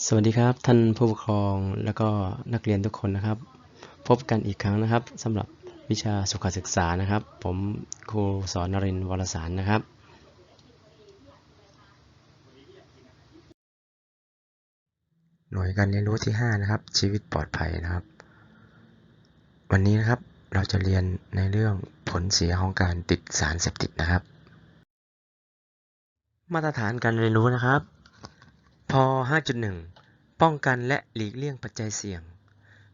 สวัสดีครับท่านผู้ปกครองแล้วก็นักเรียนทุกคนนะครับ พบกันอีกครั้งนะครับสำหรับวิชาสุขศึกษานะครับ ผมครูสอนนรินทร์วรสารนะครับ หน่วยการเรียนรู้ที่ 5 นะครับ ชีวิตปลอดภัยนะครับ วันนี้นะครับเราจะเรียนในเรื่องผลเสียของการติดสารเสพติดนะครับ มาตรฐานการเรียนรู้นะครับพ 5.1 ป้องกันและหลีกเลี่ยงปัจจัยเสี่ยง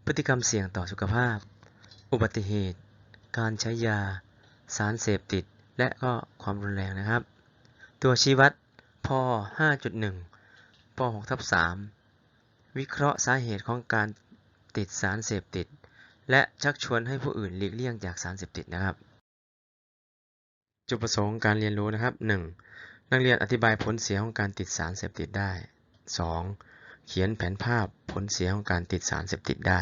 พฤติกรรมเสี่ยงต่อสุขภาพ อุบัติเหตุ การใช้ยา สารเสพติด และก็ความรุนแรงนะครับ ตัวชี้วัดพ5.1ป6ทับ3วิเคราะห์สาเหตุของการติดสารเสพติด และชักชวนให้ผู้อื่นหลีกเลี่ยงจากสารเสพติดนะครับ จุดประสงค์การเรียนรู้นะครับ 1. นักเรียนอธิบายผลเสียของการติดสารเสพติดได้ 2. เขียนแผนภาพผลเสียของการติดสารเสพติดได้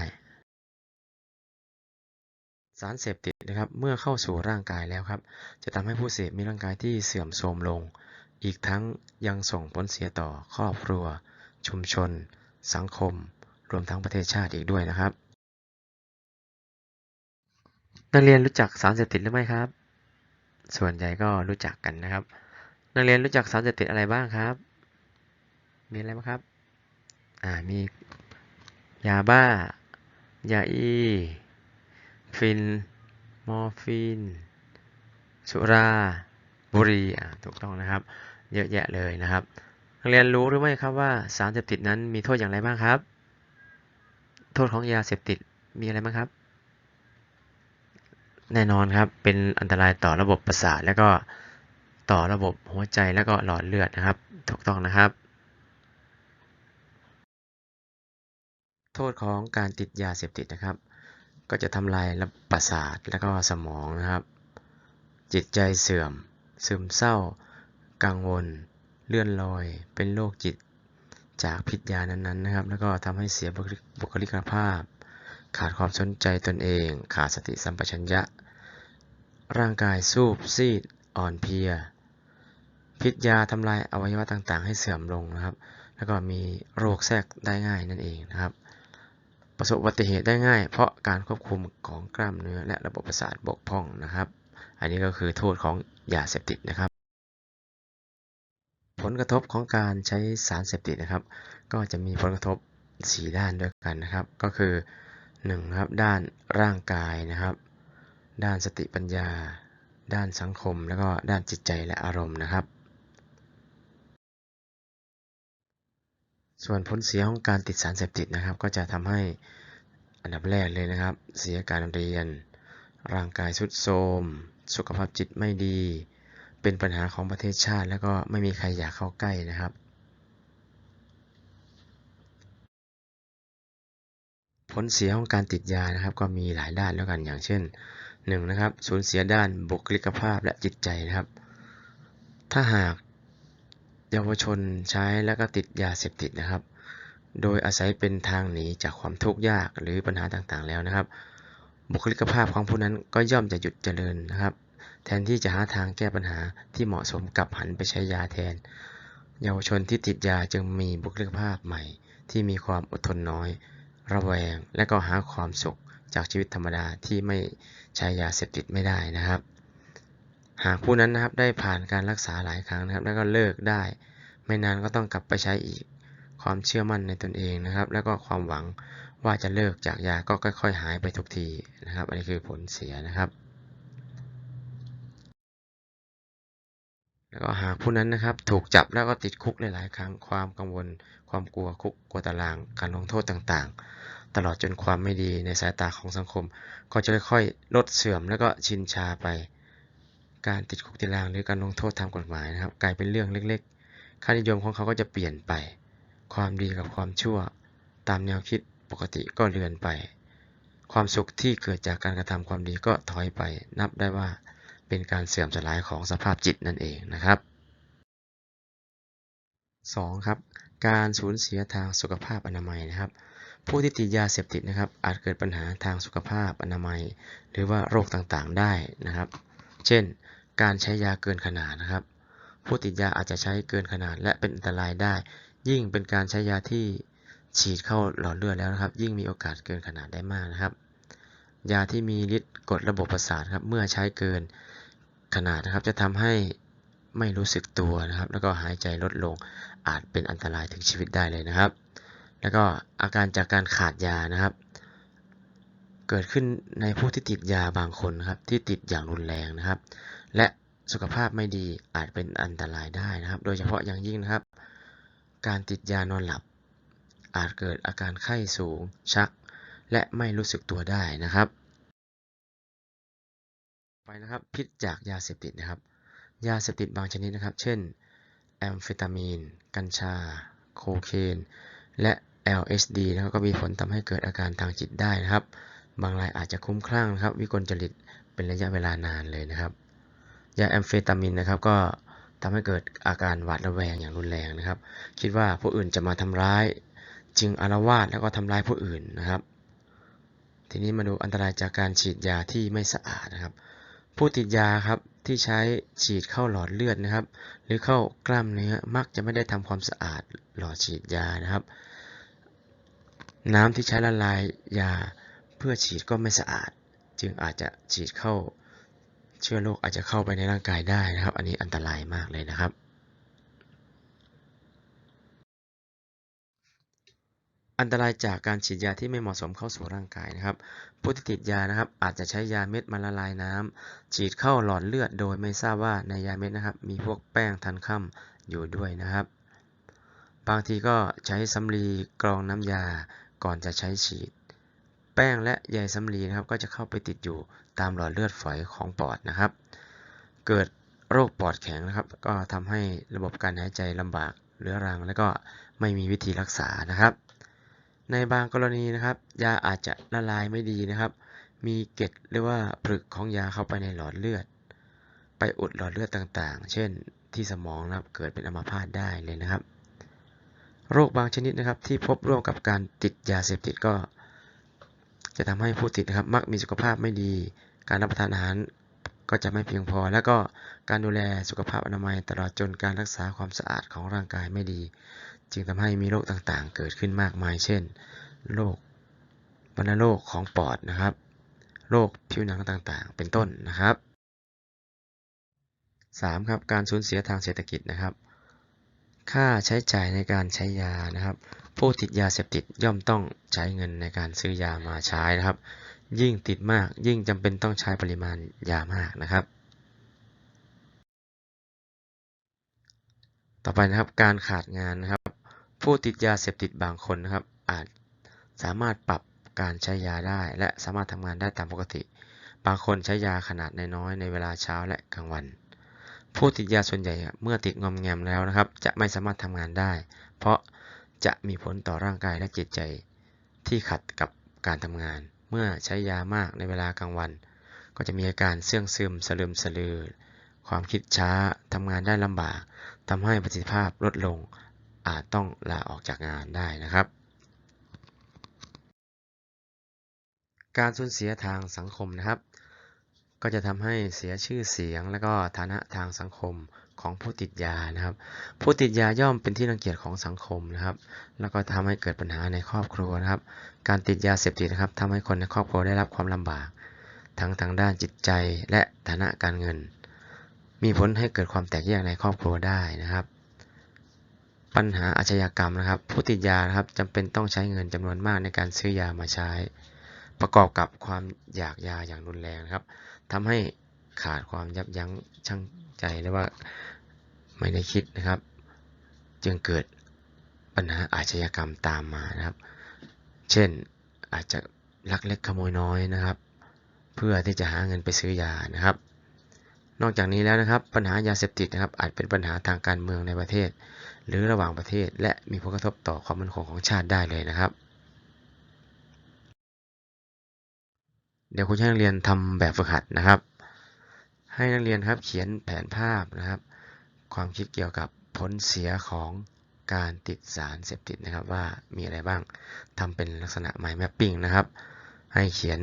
สารเสพติดนะครับเมื่อเข้าสู่ร่างกายแล้วครับ จะทำให้ผู้เสพมีร่างกายที่เสื่อมโทรมลง อีกทั้งยังส่งผลเสียต่อครอบครัว ชุมชน สังคม รวมทั้งประเทศชาติอีกด้วยนะครับ นักเรียนรู้จักสารเสพติดหรือไม่ครับ ส่วนใหญ่ก็รู้จักกันนะครับ นักเรียนรู้จักสารเสพติดอะไรบ้างครับ มีอะไรบ้างครับ อ่ามียาบ้ายาอี ฟิน มอร์ฟีน สุรา บุหรี่อ่าถูกต้องนะครับ เยอะแยะเลยนะครับนักเรียนรู้หรือไม่ครับว่าสารเสพติดนั้นมีโทษอย่างไรบ้างครับ โทษของยาเสพติดมีอะไรบ้างครับ แน่นอนครับเป็นอันตรายต่อระบบประสาท แล้วก็ต่อระบบหัวใจแล้วก็หลอดเลือดนะครับ ถูกต้องนะครับ โทษของการติดยาเสพติดนะครับ ก็จะทำลายระบบประสาทแล้วก็สมองนะครับ จิตใจเสื่อม ซึมเศร้า กังวล เลื่อนลอย เป็นโรคจิตจากพิษยานั้นๆนะครับ แล้วก็ทำให้เสียบุคลิกภาพ ขาดความสนใจตนเอง ขาดสติสัมปชัญญะ ร่างกายสูบซีด อ่อนเพลีย พิษยาทำลายอวัยวะต่างๆ ให้เสื่อมลงนะครับ แล้วก็มีโรคแทรกได้ง่ายนั่นเองนะครับ ประสบอุบัติเหตุได้ง่าย เพราะการควบคุมของกล้ามเนื้อและระบบประสาทบกพร่องนะครับ อันนี้ก็คือโทษของยาเสพติดนะครับ ผลกระทบของการใช้สารเสพติดนะครับ ก็จะมีผลกระทบ 4 ด้านด้วยกันนะครับ ก็คือ1นะครับด้านร่างกายนะครับ ด้านสติปัญญา ด้านสังคม แล้วก็ด้านจิตใจและอารมณ์นะครับ ส่วนผลเสียของการติดสารเสพติดนะครับ ก็จะทำให้อันดับแรกเลยนะครับ เสียการเรียน ร่างกายทรุดโทรม สุขภาพจิตไม่ดี เป็นปัญหาของประเทศชาติ แล้วก็ไม่มีใครอยากเข้าใกล้นะครับ ผลเสียของการติดยานะครับ ก็มีหลายด้านแล้วกันอย่างเช่น 1. นะครับสูญเสียด้านบุคลิกภาพและจิตใจนะครับ ถ้าหาก เยาวชนใช้แล้วก็ติดยาเสพติดนะครับ โดยอาศัยเป็นทางหนีจากความทุกข์ยากหรือปัญหาต่างๆ แล้วนะครับ บุคลิกภาพของผู้นั้นก็ย่อมจะหยุดเจริญนะครับ แทนที่จะหาทางแก้ปัญหาที่เหมาะสมกับหันไปใช้ยาแทน เยาวชนที่ติดยาจึงมีบุคลิกภาพใหม่ ที่มีความอดทนน้อย ระแวง และก็หาความสุขจากชีวิตธรรมดาที่ไม่ใช้ยาเสพติดไม่ได้นะครับ หากผู้นั้นนะครับได้ผ่านการรักษาหลายครั้งนะครับ แล้วก็เลิกได้ ไม่นานก็ต้องกลับไปใช้อีก ความเชื่อมั่นในตนเองนะครับ แล้วก็ความหวังว่าจะเลิกจากยาก็ค่อย ๆ หายไปทุกทีนะครับ อันนี้คือผลเสียนะครับ แล้วก็หากผู้นั้นนะครับ ถูกจับแล้วก็ติดคุกหลายๆ ครั้งความกังวล ความกลัวคุกกลัวตาราง การลงโทษต่างๆ ตลอดจนความไม่ดีในสายตาของสังคม ก็จะค่อยๆลดเสื่อมแล้วก็ชินชาไป การติดคุกติดตารางหรือการลงโทษทางกฎหมายนะครับ กลายเป็นเรื่องเล็กๆ ค่านิยมของเขาก็จะเปลี่ยนไป ความดีกับความชั่ว ตามแนวคิดปกติก็เลือนไป ความสุขที่เกิดจากการกระทำความดีก็ถอยไป นับได้ว่าเป็นการเสื่อมสลายของสภาพจิตนั่นเองนะครับ 2. ครับการสูญเสียทางสุขภาพอนามัยนะครับ ผู้ที่ติดยาเสพติดนะครับ อาจเกิดปัญหาทางสุขภาพอนามัย หรือว่าโรคต่างๆได้นะครับ เช่น การใช้ยาเกินขนาดนะครับ ผู้ติดยาอาจจะใช้เกินขนาดและเป็นอันตรายได้ ยิ่งเป็นการใช้ยาที่ฉีดเข้าหลอดเลือดแล้วนะครับ ยิ่งมีโอกาสเกินขนาดได้มากนะครับ ยาที่มีฤทธิ์กดระบบประสาทครับ เมื่อใช้เกินขนาดนะครับ จะทำให้ไม่รู้สึกตัวนะครับ แล้วก็หายใจลดลงอาจเป็นอันตรายถึงชีวิตได้เลยนะครับ แล้วก็อาการจากการขาดยานะครับ เกิดขึ้นในผู้ที่ติดยาบางคนนะครับ ที่ติดอย่างรุนแรงนะครับ และสุขภาพไม่ดีอาจเป็นอันตรายได้นะครับ โดยเฉพาะอย่างยิ่งนะครับ การติดยานอนหลับ อาจเกิดอาการไข้สูง ชัก และไม่รู้สึกตัวได้นะครับไปนะครับพิษจากยาเสพติดนะครับ ยาเสพติดบางชนิดนะครับ เช่นแอมเฟตามีน กัญชา โคเคน และ LSD นะครับก็มีผลทำให้เกิดอาการทางจิตได้นะครับ บางรายอาจจะคุ้มคลั่งนะครับ วิกลจริตเป็นระยะเวลานานเลยนะครับ ยาแอมเฟตามีนนะครับก็ทำให้เกิดอาการหวาดระแวงอย่างรุนแรงนะครับ คิดว่าผู้อื่นจะมาทำร้าย จึงอารวาสแล้วก็ทำร้ายผู้อื่นนะครับ ทีนี้มาดูอันตรายจากการฉีดยาที่ไม่สะอาดนะครับ ผู้ติดยาครับที่ใช้ฉีดเข้าหลอดเลือดนะครับ หรือเข้ากล้ามเนื้อมักจะไม่ได้ทำความสะอาดหลอดฉีดยานะครับ น้ำที่ใช้ละลายยา เพื่อฉีดก็ไม่สะอาด จึงอาจจะฉีดเข้าเชื้อโรคอาจจะเข้าไปในร่างกายได้นะครับ อันนี้อันตรายมากเลยนะครับ อันตรายจากการฉีดยาที่ไม่เหมาะสมเข้าสู่ร่างกายนะครับ ผู้ที่ติดยานะครับ อาจจะใช้ยาเม็ดมาละลายน้ำฉีดเข้าหลอดเลือดโดยไม่ทราบว่าในยาเม็ดนะครับ มีพวกแป้งทันค่ำอยู่ด้วยนะครับ บางทีก็ใช้สำลีกรองน้ำยาก่อนจะใช้ฉีด แป้งและใยสำลีนะครับก็จะเข้าไปติดอยู่ตามหลอดเลือดฝอยของปอดนะครับ เกิดโรคปอดแข็งนะครับ ก็ทำให้ระบบการหายใจลำบากเรื้อรัง และก็ไม่มีวิธีรักษานะครับ ในบางกรณีนะครับ ยาอาจจะละลายไม่ดีนะครับ มีเกล็ดหรือว่าผลึกของยาเข้าไปในหลอดเลือด ไปอุดหลอดเลือดต่างๆ เช่นที่สมองนะครับเกิดเป็นอัมพาตได้เลยนะครับ โรคบางชนิดนะครับที่พบร่วมกับการติดยาเสพติดก็ จะทำให้ผู้ติดนะครับมักมีสุขภาพไม่ดี การรับประทานอาหารก็จะไม่เพียงพอ แล้วก็การดูแลสุขภาพอนามัยตลอดจนการรักษาความสะอาดของร่างกายไม่ดี จึงทำให้มีโรคต่างๆ เกิดขึ้นมากมาย เช่นโรควัณโรคของปอดนะครับ โรคผิวหนังต่างๆ เป็นต้นนะครับ 3. ครับการสูญเสียทางเศรษฐกิจนะครับ ค่าใช้จ่ายในการใช้ยานะครับ ผู้ติดยาเสพติดย่อมต้องใช้เงินในการซื้อยามาใช้นะครับ ยิ่งติดมากยิ่งจำเป็นต้องใช้ปริมาณยามากนะครับ ต่อไปนะครับการขาดงานนะครับ ผู้ติดยาเสพติดบางคนนะครับ อาจสามารถปรับการใช้ยาได้ และสามารถทำงานได้ตามปกติ บางคนใช้ยาขนาดน้อยๆในเวลาเช้าและกลางวัน ผู้ติดยาส่วนใหญ่เมื่อติดงอมแงมแล้วนะครับ จะไม่สามารถทำงานได้ เพราะจะมีผลต่อร่างกายและจิตใจที่ขัดกับการทำงาน เมื่อใช้ยามากในเวลากลางวัน ก็จะมีอาการเสื่องซึมสลืมสลือ ความคิดช้าทำงานได้ลำบากทำให้ประสิทธิภาพลดลงอาจต้องลาออกจากงานได้นะครับ การสูญเสียทางสังคมนะครับ ก็จะทำให้เสียชื่อเสียง และก็ฐานะทางสังคมของผู้ติดยานะครับ ผู้ติดยาย่อมเป็นที่รังเกียจของสังคมนะครับ แล้วก็ทำให้เกิดปัญหาในครอบครัวนะครับ การติดยาเสพติดนะครับทำให้คนในครอบครัวได้รับความลำบาก ทั้งทางด้านจิตใจและฐานะการเงิน มีผลให้เกิดความแตกแยกในครอบครัวได้นะครับ ปัญหาอาชญากรรมนะครับ ผู้ติดยานะครับจำเป็นต้องใช้เงินจำนวนมากในการซื้อยามาใช้ ประกอบกับความอยากยาอย่างรุนแรงนะครับ ทำให้ขาดความยับยั้งชั่งใจหรือว่าไม่ได้คิดนะครับ จึงเกิดปัญหาอาชญากรรมตามมานะครับ เช่นอาจจะลักเล็กขโมยน้อยนะครับ เพื่อที่จะหาเงินไปซื้อยานะครับ นอกจากนี้แล้วนะครับ ปัญหายาเสพติดนะครับ อาจเป็นปัญหาทางการเมืองในประเทศ หรือระหว่างประเทศ และมีผลกระทบต่อความมั่นคงของชาติได้เลยนะครับ เดี๋ยวคุณให้นักเรียนทำแบบฝึกหัดนะครับ ให้นักเรียนครับเขียนแผนภาพนะครับ ความคิดเกี่ยวกับผลเสียของการติดสารเสพติดนะครับว่ามีอะไรบ้างทำเป็นลักษณะ mind mapping นะครับ ให้เขียน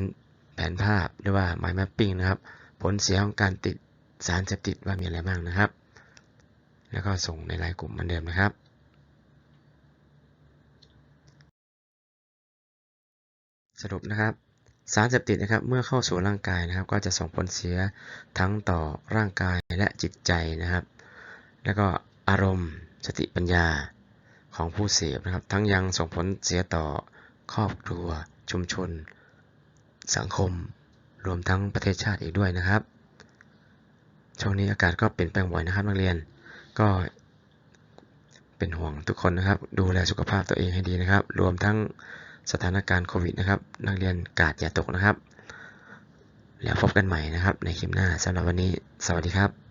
แผนภาพหรือว่า mind mapping นะครับ ผลเสียของการติดสารเสพติดว่ามีอะไรบ้างนะครับ แล้วก็ส่งในรายกลุ่มเหมือนเดิมนะครับสรุปนะครับ สารเสพติดนะครับเมื่อเข้าสู่ร่างกายนะครับ ก็จะส่งผลเสียทั้งต่อร่างกายและจิตใจนะครับ แล้วก็อารมณ์สติปัญญาของผู้เสพนะครับ ทั้งยังส่งผลเสียต่อครอบครัว ชุมชน สังคม รวมทั้งประเทศชาติอีกด้วยนะครับ ช่วงนี้อากาศก็เปลี่ยนแปลงบ่อยนะครับนักเรียนก็เป็นห่วงทุกคนนะครับ ดูแลสุขภาพตัวเองให้ดีนะครับ รวมทั้ง สถานการณ์โควิดนะครับ นักเรียนกาดอย่าตกนะครับ แล้วพบกันใหม่นะครับในคลิปหน้าสำหรับวันนี้ สวัสดีครับ